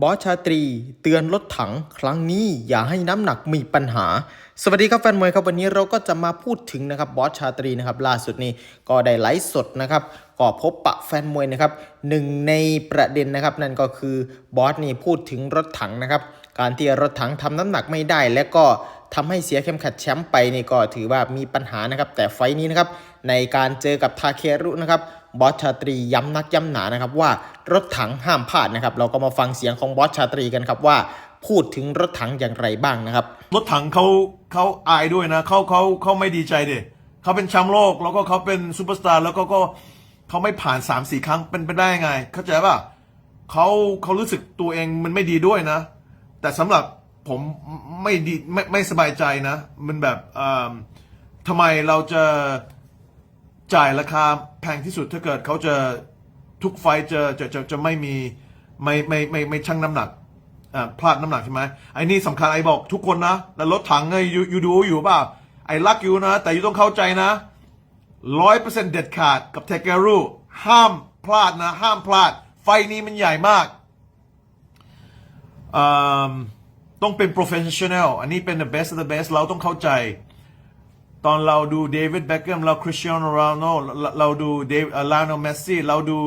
บอสชาตรี เตือนรถถัง ครั้งนี้อย่าให้น้ำหนักมีปัญหา สวัสดีครับแฟนมวยครับวันนี้เราก็จะมาพูดถึงนะครับบอสชาตรีนะครับล่าสุดนี้ก็ได้ไลฟ์สดนะครับก็พบปะแฟนมวยนะครับหนึ่งในประเด็นนะครับนั่นก็คือบอสนี่พูดถึงรถถังนะครับการที่รถถังทำน้ำหนักไม่ได้ และก็ทำให้เสียเข็มขัดแชมป์ไปนี่ก็ถือว่ามีปัญหานะครับแต่ไฟล์นี้นะครับในการเจอกับทาเครุนะครับ บอสชาตรีย้ำนักย้ำหนานะครับว่ารถถังห้ามพลาดนะครับ เราก็มาฟังเสียงของบอสชาตรีกันครับว่าพูดถึงรถถังอย่างไรบ้างนะครับ รถถังเขาเขาอายด้วยนะเขาเขาเขาไม่ดีใจเดิเขาเป็นแชมป์โลกแล้วก็เขาเป็นซูเปอร์สตาร์แล้วก็ก็เขาไม่ผ่าน3ามสี่ครั้งเป็นไปได้ไง เข้าใจป่ะเขาเขารู้สึกตัวเองมันไม่ดีด้วยนะ แต่สำหรับผมไม่ดีไม่ไม่สบายใจนะ มันแบบเอ่อทำไมเราจะ จ่ายราคาแพงที่สุดถ้าเกิดเขาจะทุกไฟจะจะจะจะไม่มีไม่ไม่ไม่ไม่ชั่งน้ำหนักอ่าพลาดน้ำหนักใช่ไหมไอ้นี่สำคัญไอ้บอกทุกคนนะแล้วรถถังไงยู่อยู่ดูอยู่เปล่าไอ้รักอยู่นะ แต่ยูต้องเข้าใจนะร้อยเปอร์เซ็นต์เด็ดขาดกับเทเกอรูห้ามพลาดนะ ห้ามพลาด ไฟนี้มันใหญ่มากอ่าต้องเป็น professional อันนี้เป็น the best of the best เราต้องเข้าใจ ตอนเราดูเดวิดแบ็กแกมเราคริสเตียโนโรนัลโดเราดูเดวิดลาโนเมสซี่เราดู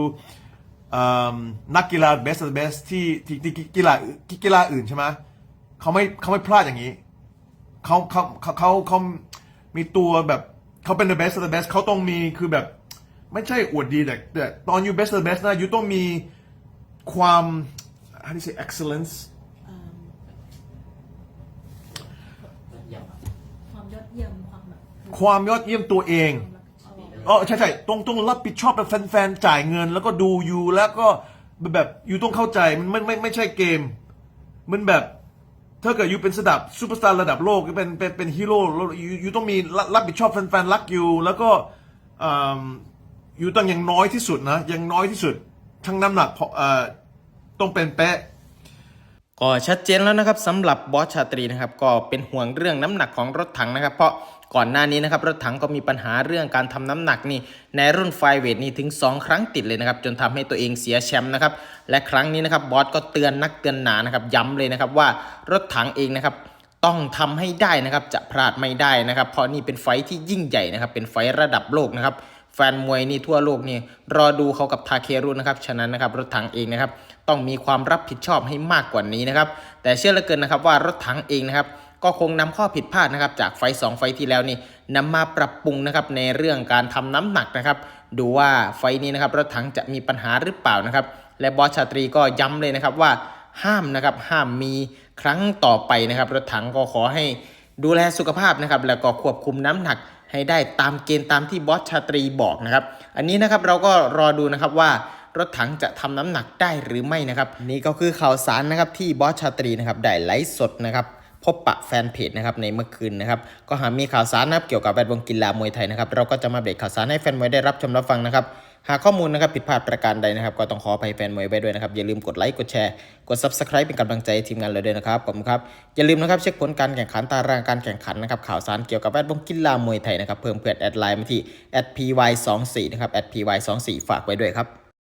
นักกีฬา best of the best ที่ที่ที่กีฬากีฬาอื่นใช่ไหมเขาไม่เขาไม่พลาดอย่างนี้เขาเขาเขาเขาเขามีตัวแบบเขาเป็น the best of the best เขาต้องมีคือแบบ ไม่ใช่อวดดีแต่แต่ตอนอยู่ best of the best นะอยู่ต้องมีความ how do you say excellence ความยอดเยี่ยมความแบบความยอดเยี่ยมตัวเองอ๋อใช่ใช่ต้องต้องรับผิดชอบแบบแฟนๆจ่ายเงิน แล้วก็ดูอยู่แล้วก็แบบอยู่ต้องเข้าใจมันไม่ไม่ไม่ใช่เกม มันแบบถ้าเกิดอยู่เป็นระดับซูเปอร์สตาร์ระดับโลกเป็นเป็นเป็นฮีโร่แล้วอยู่อยู่ต้องมีรับรับผิดชอบแฟนๆรักอยู่แล้วก็อ่าอยู่ต้องอย่างน้อยที่สุดนะอย่างน้อยที่สุดทั้งน้ำหนักพอเอ่อต้องเป็นเป๊ะ ก็ชัดเจนแล้วนะครับสำหรับบอสชาตรีนะครับก็เป็นห่วงเรื่องน้ำหนักของรถถังนะครับ เพราะก่อนหน้านี้นะครับรถถังก็มีปัญหาเรื่องการทำน้ำหนักนี่ในรุ่นไฟเวทนี่ถึง 2 ครั้งติดเลยนะครับจนทำให้ตัวเองเสียแชมป์นะครับและครั้งนี้นะครับบอสก็เตือนนักเตือนหนานะครับย้ำเลยนะครับว่ารถถังเองนะครับต้องทำให้ได้นะครับจะพลาดไม่ได้นะครับ เพราะนี่เป็นไฟที่ยิ่งใหญ่นะครับเป็นไฟระดับโลกนะครับแฟนมวยนี่ทั่วโลกนี่รอดูเขากับทาเครุนะครับฉะนั้นนะครับรถถังเองนะครับ ต้องมีความรับผิดชอบให้มากกว่านี้นะครับ แต่เชื่อเหลือเกินนะครับว่ารถถังเองนะครับก็คงนำข้อผิดพลาดนะครับจากไฟต์สองไฟที่แล้วนี่นำมาปรับปรุงนะครับในเรื่องการทำน้ำหนักนะครับ ดูว่าไฟนี้นะครับรถถังจะมีปัญหาหรือเปล่านะครับ และบอสชาตรีก็ย้ำเลยนะครับว่าห้ามนะครับห้ามมีครั้งต่อไปนะครับ รถถังก็ขอให้ดูแลสุขภาพนะครับ แล้วก็ควบคุมน้ำหนักให้ได้ตามเกณฑ์ตามที่บอสชาตรีบอกนะครับ อันนี้นะครับเราก็รอดูนะครับว่า รถถังจะทำน้ำหนักได้หรือไม่นะครับ นี่ก็คือข่าวสารนะครับที่บอสชาตรีนะครับได้ไลฟ์สดนะครับพบปะแฟนเพจนะครับในเมื่อคืนนะครับก็หากมีข่าวสารนะครับเกี่ยวกับแวดวงกีฬามวยไทยนะครับเราก็จะมาเบรกข่าวสารให้แฟนมวยได้รับชมรับฟังนะครับหากข้อมูลนะครับผิดพลาดประการใดนะครับ ก็ต้องขออภัยแฟนมวยไว้ด้วยนะครับ อย่าลืมกดไลค์กดแชร์กด subscribe เป็นกำลังใจทีมงานเราด้วยนะครับผมครับ อย่าลืมนะครับเช็คผลการแข่งขันตารางการแข่งขันนะครับข่าวสารเกี่ยวกับแวดวงกีฬามวยไทยนะครับเพิ่มเพื่อนแอดไลน์มาที่ @py24 นะครับ @py24 ฝากไว้ด้วยครับ